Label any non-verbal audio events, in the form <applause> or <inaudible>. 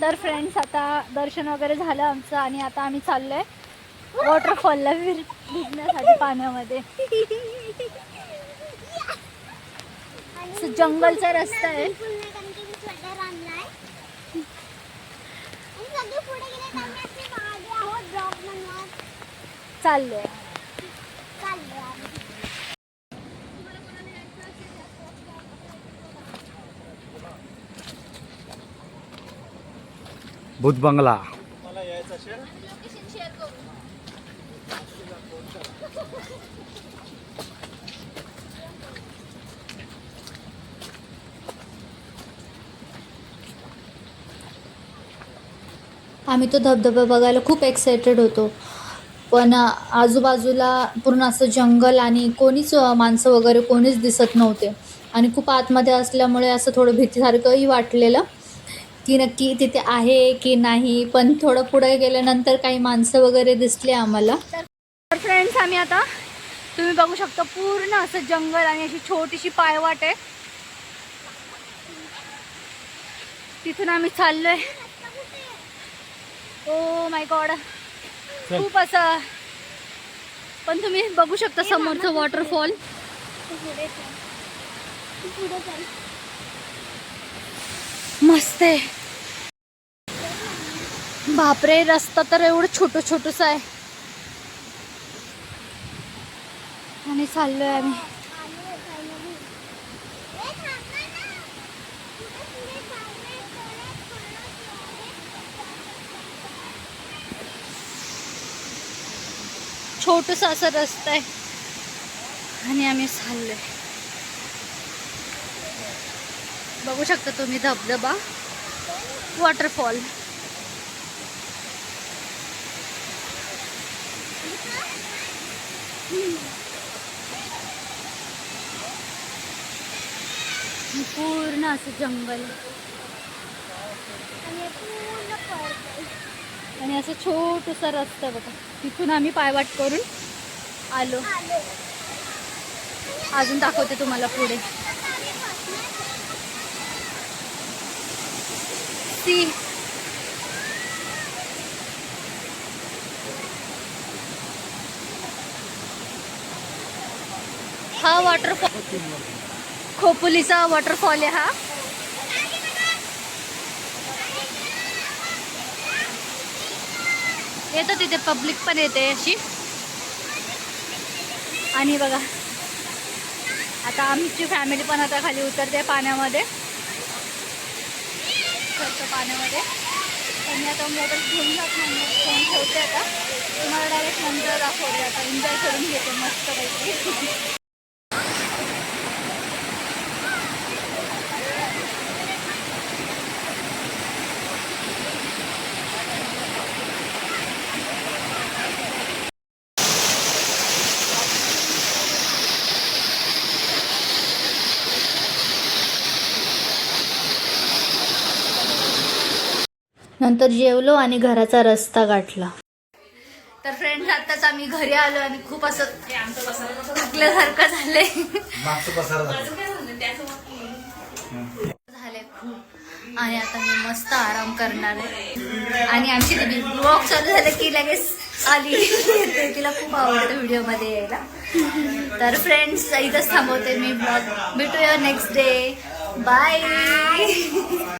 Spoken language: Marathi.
तर फ्रेंड्स आता दर्शन वगैरे झालं आमचं आणि आता आम्ही चाललो आहे वॉटरफॉलला फिर भिजण्यासाठी पाण्यामध्ये. जंगलचा रस्ता आहे. चाललोय. भूत बंगला. आम्ही तो धबधबा बघायला खूप एक्सायटेड होतो. पण आजूबाजूला पूर्ण असं जंगल आणि कोणीच माणसं वगैरे कोणीच दिसत नव्हते. आणि खूप आतमध्ये असल्यामुळे असं थोडं भीतीसारखंही वाटलेलं. की नक्की तिथे आहे की नाही पण थोडं पुढे गेल्यानंतर काही माणसं वगैरे दिसले आम्हाला. तर फ्रेंड्स आम्ही आता तुम्ही बघू शकता पूर्ण असं जंगल आणि अशी छोटीशी पायवाट आहे. तिथून आम्ही चाललोय. ओ माय गॉड खूप असं. पण तुम्ही बघू शकता समोरचं वॉटरफॉल मस्त आहे. बापरे रस्ता तर एवढं छोटं छोटस आहे. आणि चाललोय आम्ही. छोटस असं रस्ता आहे. आणि आम्ही चाललोय. बघू शकता तुम्ही धबधबा वॉटरफॉल पूर्ण असं जंगल. आणि असं छोटूसा रस्ता बघा. तिथून आम्ही पायवाट करून आलो. अजून दाखवते तुम्हाला पुढे. See. हा वॉटरफॉल खोपोलीचा वॉटरफॉल आहे हा. येतं तिथे पब्लिक पण येते अशी. आणि बघा आता आमची फॅमिली पण आता खाली उतरते पाण्यामध्ये. उतरतं पाण्यामध्ये. तर मी आता मोबाईल घेऊन जात नाही फोन ठेवते आता. तुम्हाला डायरेक्ट नंतर दाखवते आता. एन्जॉय करून घेते मस्त <laughs> नंतर जेवलो आणि घराचा रस्ता गाठला. तर फ्रेंड्स आताच आम्ही घरी आलो आणि खूप असं थकल्यासारखं झालंय. झालंय खूप. आणि आता मी मस्त आराम करणार आहे. आणि आमची ती ब्लॉग चालू झालं की लगेच आली. तिला खूप आवडतं व्हिडिओमध्ये यायला. तर फ्रेंड्स इथंच थांबवते मी ब्लॉग भेटूया नेक्स्ट डे बाय